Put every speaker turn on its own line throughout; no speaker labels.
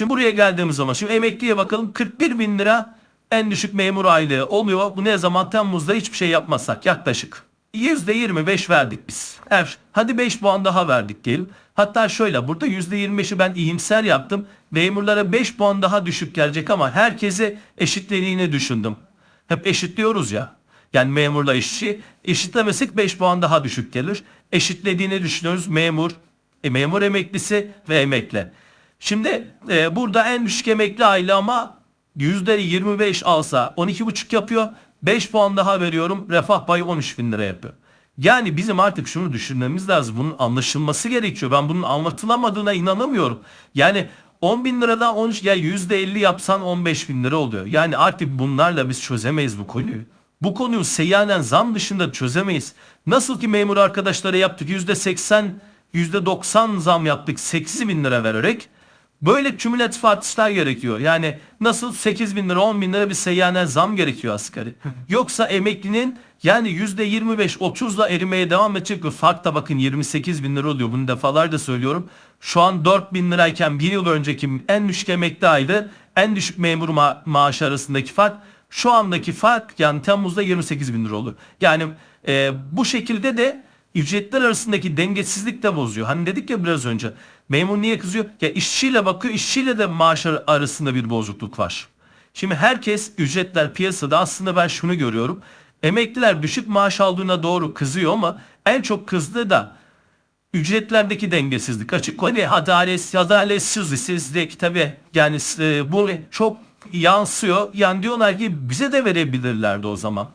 Şimdi buraya geldiğimiz zaman şimdi emekliye bakalım 41 bin lira en düşük memur aylığı oluyor. Bu ne zaman Temmuz'da hiçbir şey yapmazsak yaklaşık. %25 verdik biz. Evet, hadi 5 puan daha verdik diyelim. Hatta şöyle burada %25'i ben iyimser yaptım. Memurlara 5 puan daha düşük gelecek ama herkese eşitlediğini düşündüm. Hep eşitliyoruz ya. Yani memurla işçi eşitlemesek 5 puan daha düşük gelir. Eşitlediğini düşünüyoruz memur, e, memur emeklisi ve emekli. Şimdi e, burada en düşük emekli aylığı ama %25 alsa 12,5 yapıyor. 5 puan daha veriyorum. Refah payı 13 bin lira yapıyor. Yani bizim artık şunu düşünmemiz lazım. Bunun anlaşılması gerekiyor. Ben bunun anlatılamadığına inanamıyorum. Yani 10 bin liradan 13 ya %50 yapsan 15 bin lira oluyor. Yani artık bunlarla biz çözemeyiz bu konuyu. Bu konuyu seyyanen zam dışında çözemeyiz. Nasıl ki memur arkadaşlara yaptık %80 %90 zam yaptık 8 bin lira vererek. Böyle kümülatif artışlar gerekiyor. Yani nasıl 8 bin lira 10 bin lira bir seyyanen zam gerekiyor asgari. Yoksa emeklinin yani %25-30'la erimeye devam edecek. Fark da bakın 28 bin lira oluyor. Bunu defalarca söylüyorum. Şu an 4 bin lirayken bir yıl önceki en düşük emekli aylığı en düşük memur ma- maaşı arasındaki fark şu andaki fark yani Temmuz'da 28 bin lira olur. Yani e, bu şekilde de ücretler arasındaki dengesizlik de bozuyor. Hani dedik ya biraz önce memur niye kızıyor? Ya işçiyle bakıyor işçiyle de maaş ar- arasında bir bozukluk var. Şimdi herkes ücretler piyasada aslında ben şunu görüyorum. Emekliler düşük maaş aldığına doğru kızıyor ama en çok kızdığı da ücretlerdeki dengesizlik açık. Hani adalet, adaletsizlik tabi yani e, bu çok yansıyor. Yani diyorlar ki bize de verebilirlerdi o zaman.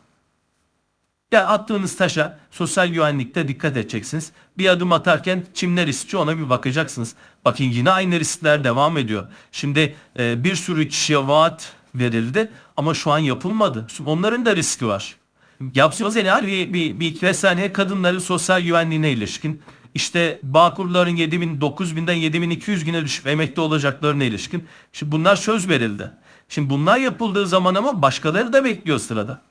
Ya attığınız taşa sosyal güvenlikte dikkat edeceksiniz. Bir adım atarken çimler istiyor ona bir bakacaksınız. Bakın yine aynı riskler devam ediyor. Şimdi e, bir sürü kişiye vaat verildi ama şu an yapılmadı. Onların da riski var. Yapsınız yani bir, bir, bir vesaire kadınların sosyal güvenliğine ilişkin işte Bağkurların 7000 9000'den 7200 güne düşüp emekli olacaklarına ilişkin. Şimdi bunlar söz verildi. Şimdi bunlar yapıldığı zaman ama başkaları da bekliyor sırada.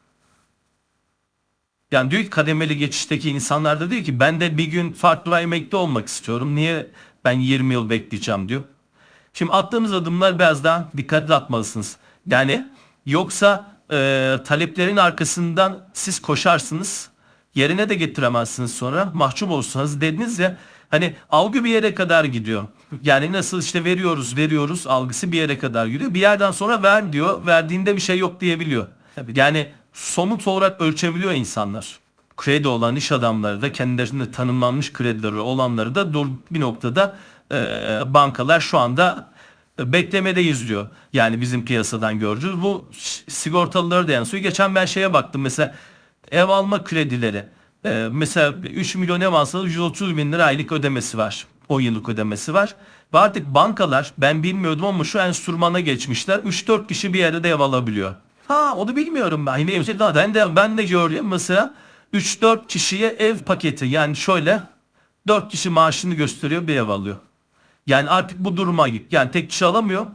Yani diyor ki kademeli geçişteki insanlar da diyor ki ben de bir gün farklı emekli olmak istiyorum. Niye ben 20 yıl bekleyeceğim diyor. Şimdi attığınız adımlar biraz daha dikkatli atmalısınız. Yani yoksa e, taleplerin arkasından siz koşarsınız. Yerine de getiremezsiniz sonra mahcup olursunuz. Dediniz ya hani algı bir yere kadar gidiyor. Yani nasıl işte veriyoruz veriyoruz algısı bir yere kadar gidiyor. Bir yerden sonra ver diyor. Verdiğinde bir şey yok diyebiliyor. Yani somut olarak ölçebiliyor insanlar. Kredi olan iş adamları da kendilerinde tanımlanmış kredileri olanları da bir noktada e, bankalar şu anda e, beklemede izliyor. Yani bizim piyasadan gördüğümüz bu sigortalıları da yansıyor. Geçen ben şeye baktım mesela ev alma kredileri. E, mesela 3 milyon ev alsanız 130 bin lira aylık ödemesi var. 10 yıllık ödemesi var. Ve artık bankalar ben bilmiyordum ama şu enstrümana geçmişler. 3-4 kişi bir yerde de ev alabiliyor. Ha onu bilmiyorum ben. Yine mesela ben de ben de gördüm mesela 3-4 kişiye ev paketi yani şöyle 4 kişi maaşını gösteriyor bir ev alıyor. Yani artık bu duruma. Yani tek kişi alamıyor.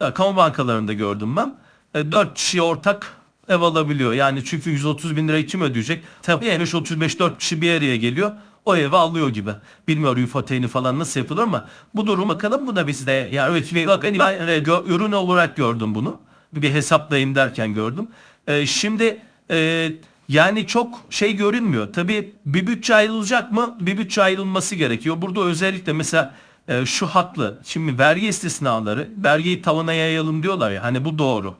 Ya, kamu bankalarında gördüm ben. E, 4 kişi ortak ev alabiliyor. Yani çünkü 130 bin lira kim ödeyecek? Tabii 35-4 kişi bir araya geliyor. O evi alıyor gibi. Bilmiyorum ipoteğini falan nasıl yapılır ama bu durum bakalım bu da bizde. Yani evet, bak hani ben e, ürün olarak gördüm bunu. Bir hesaplayayım derken gördüm. E, şimdi e, yani çok şey görünmüyor. Tabii bir bütçe ayrılacak mı? Bir bütçe ayrılması gerekiyor. Burada özellikle mesela e, şu haklı. Şimdi vergi istisnaları, vergiyi tavana yayalım diyorlar ya. Hani bu doğru.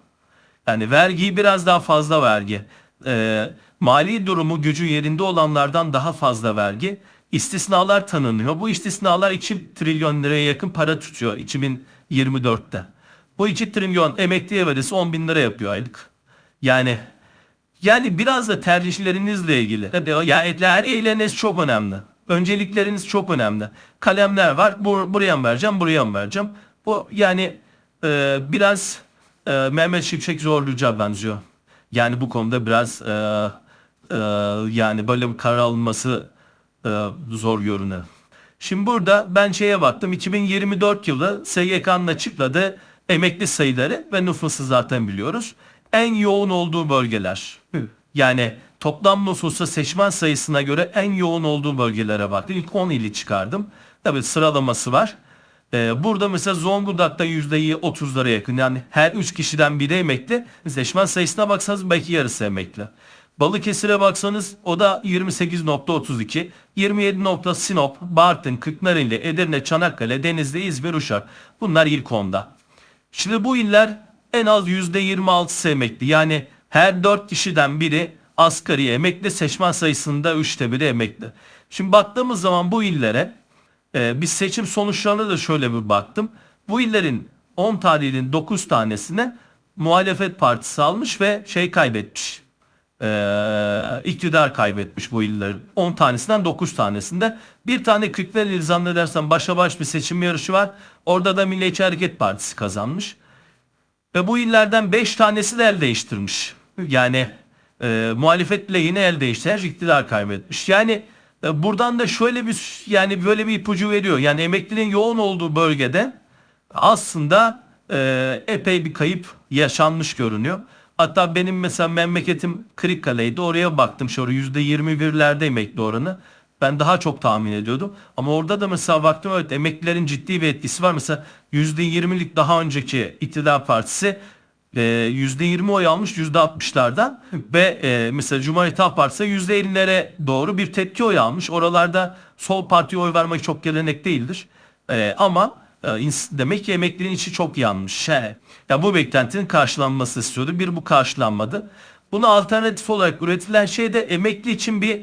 Yani vergiyi biraz daha fazla vergi. Ee, mali durumu gücü yerinde olanlardan daha fazla vergi. İstisnalar tanınıyor. Bu istisnalar 2 trilyon liraya yakın para tutuyor 2024'te. Bu 2 trilyon emekliye verirse 10 bin lira yapıyor aylık. Yani yani biraz da tercihlerinizle ilgili. Ya her eğleniniz çok önemli. Öncelikleriniz çok önemli. Kalemler var. Bu, buraya mı vereceğim, buraya mı vereceğim? Bu yani e, biraz e, Mehmet Şimşek zorluca benziyor. Yani bu konuda biraz e, e, yani böyle bir karar alınması e, zor görünüyor. Şimdi burada ben şeye baktım 2024 yılı SGK'nın açıkladığı emekli sayıları ve nüfusu zaten biliyoruz. En yoğun olduğu bölgeler. Yani toplam nüfusa seçmen sayısına göre en yoğun olduğu bölgelere baktım. İlk 10 ili çıkardım. Tabii sıralaması var. Ee, burada mesela Zonguldak'ta %30'lara yakın. Yani her 3 kişiden biri emekli. Seçmen sayısına baksanız belki yarısı emekli. Balıkesir'e baksanız o da 28.32, 27 nokta Sinop, Bartın, Kırklareli, Edirne, Çanakkale, Denizli, İzmir, Uşak. Bunlar ilk onda. Şimdi bu iller en az %26'sı emekli. Yani her 4 kişiden biri asgari emekli seçmen sayısında 3'te biri emekli. Şimdi baktığımız zaman bu illere e, biz seçim sonuçlarına da şöyle bir baktım. Bu illerin 10 tarihinin 9 tanesine muhalefet partisi almış ve şey kaybetmiş. Ee, iktidar kaybetmiş bu illerin. 10 tanesinden 9 tanesinde. Bir tane Kırklareli zannedersem başa baş bir seçim yarışı var. Orada da Milliyetçi Hareket Partisi kazanmış. Ve bu illerden 5 tanesi de el değiştirmiş. Yani e, muhalefetle yine el değiştirmiş, iktidar kaybetmiş. Yani e, buradan da şöyle bir yani böyle bir ipucu veriyor. Yani emeklinin yoğun olduğu bölgede aslında e, epey bir kayıp yaşanmış görünüyor. Hatta benim mesela memleketim Kırıkkale'ydi. Oraya baktım şöyle %21'lerde emekli oranı. Ben daha çok tahmin ediyordum. Ama orada da mesela baktım evet emeklilerin ciddi bir etkisi var. Mesela %20'lik daha önceki iktidar partisi e, %20 oy almış %60'lardan ve e, mesela Cumhuriyet Halk Partisi %50'lere doğru bir tepki oy almış. Oralarda sol partiye oy vermek çok gelenek değildir. E, ama demek ki emeklinin içi çok yanmış. He. Ya bu beklentinin karşılanması istiyordu. Bir bu karşılanmadı. Buna alternatif olarak üretilen şey de emekli için bir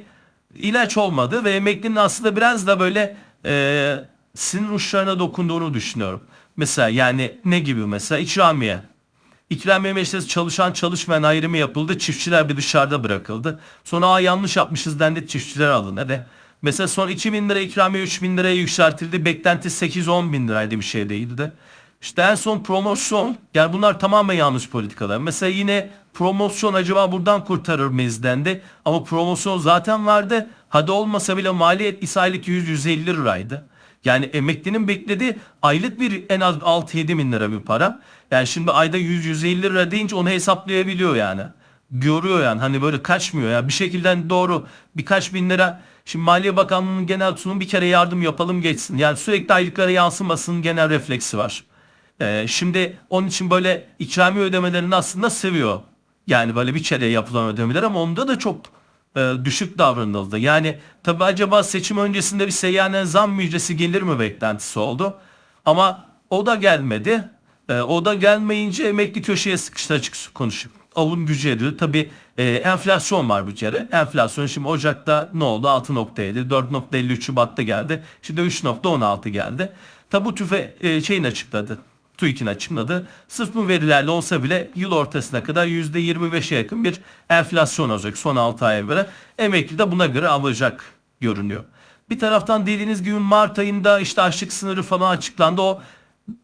ilaç olmadı ve emeklinin aslında biraz da böyle e, sinir uçlarına dokunduğunu düşünüyorum. Mesela yani ne gibi mesela ikramiye. İkramiye meselesi çalışan çalışmayan ayrımı yapıldı. Çiftçiler bir dışarıda bırakıldı. Sonra Aa, yanlış yapmışız dendi çiftçiler alın. de. Mesela son 2000 lira ikramiye 3000 liraya yükseltildi. Beklenti 8-10 bin liraydı bir şey değildi de. İşte en son promosyon. Yani bunlar tamamen yanlış politikalar. Mesela yine promosyon acaba buradan kurtarır mıyız dendi. Ama promosyon zaten vardı. Hadi olmasa bile maliyet aylık 100-150 liraydı. Yani emeklinin beklediği aylık bir en az 6-7 bin lira bir para. Yani şimdi ayda 100-150 lira deyince onu hesaplayabiliyor yani. Görüyor yani hani böyle kaçmıyor ya bir şekilde doğru birkaç bin lira. Şimdi Maliye Bakanlığı'nın genel sunumu bir kere yardım yapalım geçsin. Yani sürekli aylıklara yansımasının genel refleksi var. Ee, şimdi onun için böyle ikramiye ödemelerini aslında seviyor. Yani böyle bir kere yapılan ödemeler ama onda da çok e, düşük davranıldı. Yani tabi acaba seçim öncesinde bir seyyanen zam müjdesi gelir mi beklentisi oldu. Ama o da gelmedi. E, o da gelmeyince emekli köşeye sıkıştı açık konuşup. Alım gücü ediyor. Tabi e, enflasyon var bir kere. Enflasyon şimdi Ocak'ta ne oldu? 6.7, 4.53 Şubat'ta geldi. Şimdi 3.16 geldi. Tabi bu tüfe e, şeyin açıkladı. TÜİK'in açıkladı. Sırf bu verilerle olsa bile yıl ortasına kadar %25'e yakın bir enflasyon olacak son 6 aya göre. Emekli de buna göre alacak görünüyor. Bir taraftan dediğiniz gibi Mart ayında işte açlık sınırı falan açıklandı. O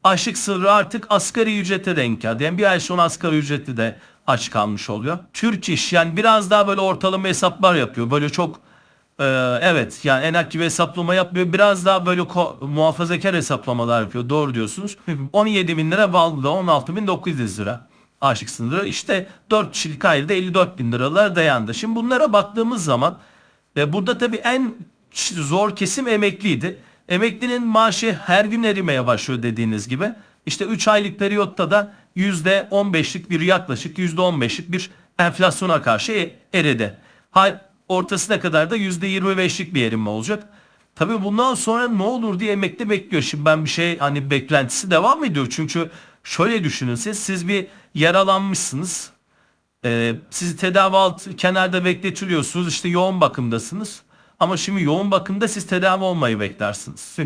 açlık sınırı artık asgari ücrete denk geldi. Yani bir ay sonra asgari ücreti de aç kalmış oluyor. Türk iş yani biraz daha böyle ortalama hesaplar yapıyor. Böyle çok ee, evet yani enak gibi hesaplama yapmıyor. Biraz daha böyle muhafazakar hesaplamalar yapıyor. Doğru diyorsunuz. 17 bin lira Valda 16 bin 900 lira aşık sınırı. İşte 4 kişilik ailede 54 bin liralar dayandı. Şimdi bunlara baktığımız zaman e, burada tabii en zor kesim emekliydi. Emeklinin maaşı her gün erimeye başlıyor dediğiniz gibi. İşte 3 aylık periyotta da %15'lik bir yaklaşık %15'lik bir enflasyona karşı eridi. Hayır ortasına kadar da %25'lik bir erinme olacak. Tabii bundan sonra ne olur diye emekli bekliyor. Şimdi ben bir şey hani beklentisi devam ediyor. Çünkü şöyle düşünün siz, siz bir yaralanmışsınız. Ee, sizi tedavi altı kenarda bekletiliyorsunuz. İşte yoğun bakımdasınız. Ama şimdi yoğun bakımda siz tedavi olmayı beklersiniz.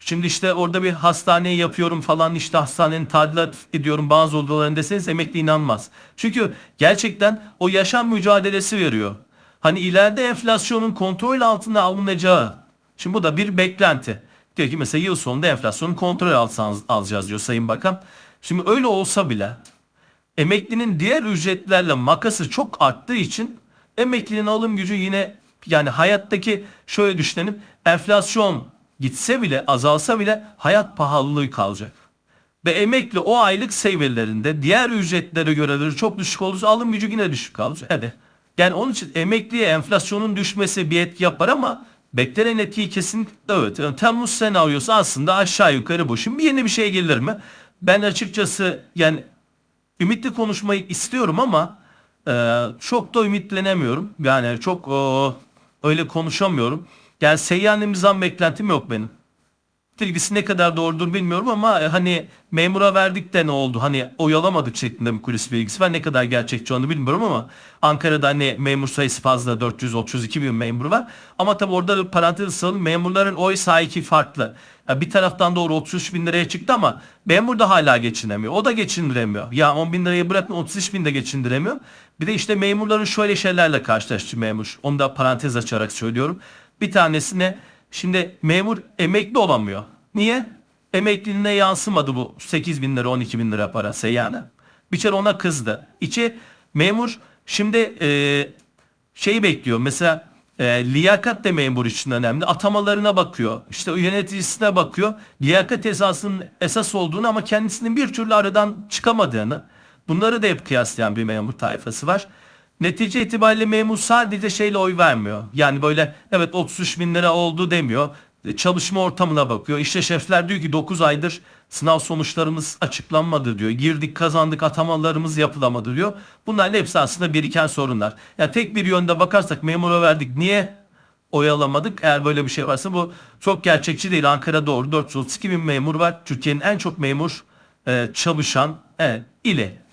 Şimdi işte orada bir hastaneyi yapıyorum falan işte hastanenin tadilat ediyorum bazı odalarını deseniz emekli inanmaz. Çünkü gerçekten o yaşam mücadelesi veriyor. Hani ileride enflasyonun kontrol altına alınacağı. Şimdi bu da bir beklenti. Diyor ki mesela yıl sonunda enflasyonu kontrol altına alacağız diyor Sayın Bakan. Şimdi öyle olsa bile emeklinin diğer ücretlerle makası çok arttığı için emeklinin alım gücü yine yani hayattaki şöyle düşünelim enflasyon gitse bile azalsa bile hayat pahalılığı kalacak. Ve emekli o aylık seviyelerinde diğer ücretlere göre çok düşük olursa alım gücü yine düşük kalacak. Evet. Yani onun için emekliye enflasyonun düşmesi bir etki yapar ama beklenen etkiyi kesinlikle evet. Yani Temmuz senaryosu aslında aşağı yukarı bu. Şimdi yeni bir şey gelir mi? Ben açıkçası yani ümitli konuşmayı istiyorum ama e, çok da ümitlenemiyorum. Yani çok o, öyle konuşamıyorum. Yani seyyan zam beklentim yok benim. İlgisi ne kadar doğrudur bilmiyorum ama e, hani memura verdik de ne oldu? Hani oyalamadık şeklinde bir kulis bilgisi var. Ne kadar gerçekçi onu bilmiyorum ama Ankara'da hani memur sayısı fazla 432 bin memur var. Ama tabi orada parantez açalım. Memurların oy sahibi farklı. Ya bir taraftan doğru 33 bin liraya çıktı ama memur da hala geçinemiyor. O da geçindiremiyor. Ya 10 bin lirayı bırakın 33 bin de geçindiremiyor. Bir de işte memurların şöyle şeylerle karşılaştı memur. Onu da parantez açarak söylüyorum. Bir tanesine Şimdi memur emekli olamıyor. Niye? Emekliliğine yansımadı bu 8 bin lira 12 bin lira parası yani. Bir kere ona kızdı. İçi memur şimdi e, şey bekliyor mesela e, liyakat da memur için önemli. Atamalarına bakıyor. İşte yöneticisine bakıyor. Liyakat esasının esas olduğunu ama kendisinin bir türlü aradan çıkamadığını. Bunları da hep kıyaslayan bir memur tayfası var. Netice itibariyle memur sadece şeyle oy vermiyor. Yani böyle evet 33 bin lira oldu demiyor. E, Çalışma ortamına bakıyor. İşte şefler diyor ki 9 aydır sınav sonuçlarımız açıklanmadı diyor. Girdik kazandık atamalarımız yapılamadı diyor. Bunların hepsi aslında biriken sorunlar. Yani tek bir yönde bakarsak memura verdik. Niye oy alamadık? Eğer böyle bir şey varsa bu çok gerçekçi değil. Ankara doğru 432 bin memur var. Türkiye'nin en çok memur e, çalışan evet, ili.